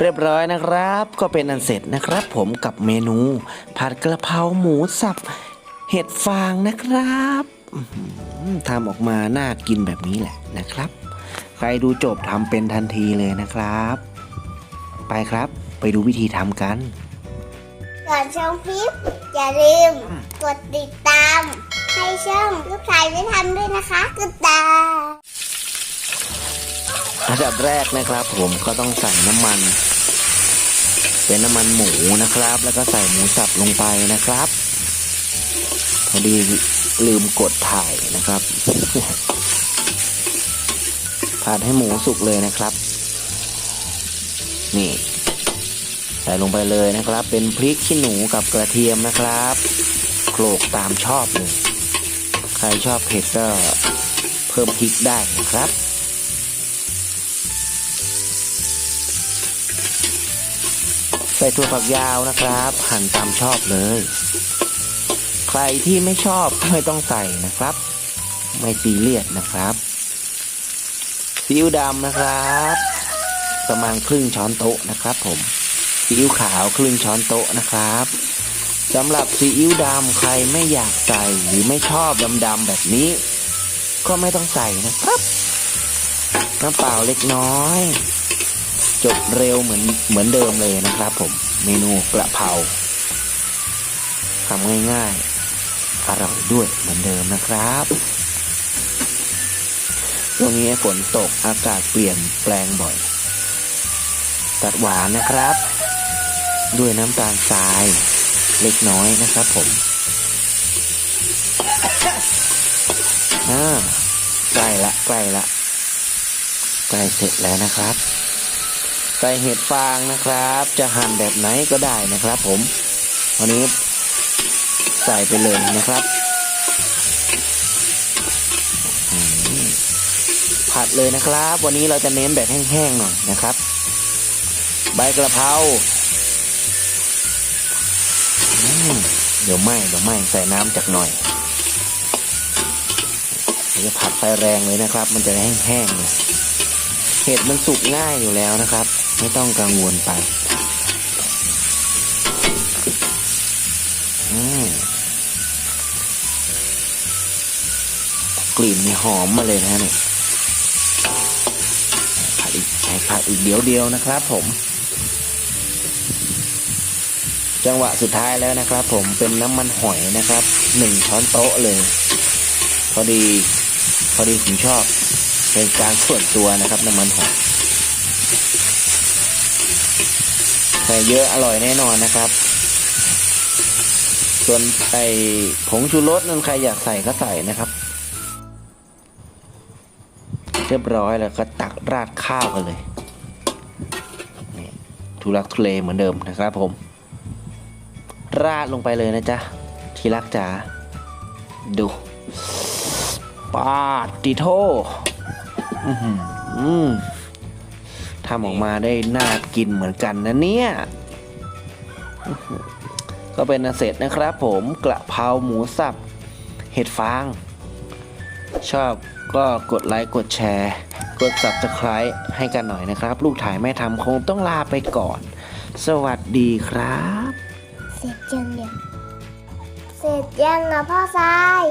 เรียบร้อยนะครับ ก็เป็นอันเสร็จนะครับ ผมกับเมนูผัดกระเพราหมูสับ เห็ดฟางนะครับทำออกมาน่ากินแบบนี้แหละนะครับ ใครดูจบทำเป็นทันทีเลยนะครับ ไปครับไปดูวิธีทำกันก่อนชมคลิปอย่าลืมกดติดตาม ให้ช่องลูกชายไม่ทำด้วยนะคะกดตา อันดับแรกนะครับ ผมก็ต้องใส่น้ำมัน เป็นน้ำมันหมูนะครับ แล้วก็ใส่หมูสับลงไปนะครับ พอดีลืมกดถ่ายนะครับผัดให้หมูสุกเลยนะครับ นี่ ใส่ลงไปเลยนะครับ เป็นพริกขี้หนูกับกระเทียมนะครับโขลกตามชอบเลยใครชอบเผ็ดก็เพิ่มพริกได้นะครับ ส่ถั่วฝักยาวนะครับ หั่นตามชอบเลย ใครที่ไม่ชอบก็ไม่ต้องใส่นะครับ ไม่ซีเรียสนะครับซีอิ๊วดำนะครับ ประมาณครึ่งช้อนโต๊ะนะครับผมซีอิ๊วขาวครึ่งช้อนโต๊ะนะครับสำหรับซีอิ๊วดำใครไม่อยากใส่หรือไม่ชอบดำๆแบบนี้ ก็ไม่ต้องใส่นะครับน้ำเปล่าเล็กน้อย จบเร็วเหมือนเหมือนเดิมเลยนะครับผมเมนูกระเพราทำง่ายๆอร่อยด้วยเหมือนเดิมนะครับช่วงนี้ฝนตกอากาศเปลี่ยนแปลงบ่อย ตัดหวานนะครับ ด้วยน้ำตาลทรายเล็กน้อยนะครับผมอ่าใกล้ละใกล้ละใกล้เสร็จแล้วนะครับ ใส่เห็ดฟางนะครับ จะหั่นแบบไหนก็ได้นะครับผมวันนี้ใส่ไปเลยนะครับ ผัดเลยนะครับ วันนี้เราจะเน้นแบบแห้งๆหน่อยนะครับ ใบกระเพราเดี๋ยวไหมเดี๋ยวไหมใส่น้ำจากหน่อยเดี๋ยวจะผัดไฟแรงเลยนะครับ มันจะแห้งๆเห็ดมันสุกง่ายอยู่แล้วนะครับ ไม่ต้องกังวลไปอืมกลิ่นนี่หอมมาเลยนะเนี่ยผัดอีกให้ผัดอีกเดี๋ยวเดียวนะครับผม จังหวะสุดท้ายแล้วนะครับ ผมเป็นน้ำมันหอยนะครับหนึ่งช้อนโต๊ะเลย พอดี พอดีผมชอบเป็นการส่วนตัวนะครับ น้ำมันหอย ใส่เยอะอร่อยแน่นอนนะครับ ส่วนไอผงชูรสนั้นใครอยากใส่ก็ใส่นะครับ เรียบร้อยแล้วก็ตักราดข้าวกันเลยนี่ทุลักทุเลเหมือนเดิมนะครับผม ราดลงไปเลยนะจ๊ะ ที่รักจ๋าดูปาดติโทอืม ทำออกมาได้น่ากินเหมือนกันนะเนี่ยอื้อหือก็เป็นอันเสร็จนะครับผมกระเพราหมูสับเห็ดฟาง ชอบก็กดไลค์กดแชร์ กด subscribe ให้กันหน่อยนะครับ ลูกถ่ายแม่ทำคงต้องลาไปก่อน สวัสดีครับ เสร็จยังเนี่ยเสร็จยังอะพ่อทราย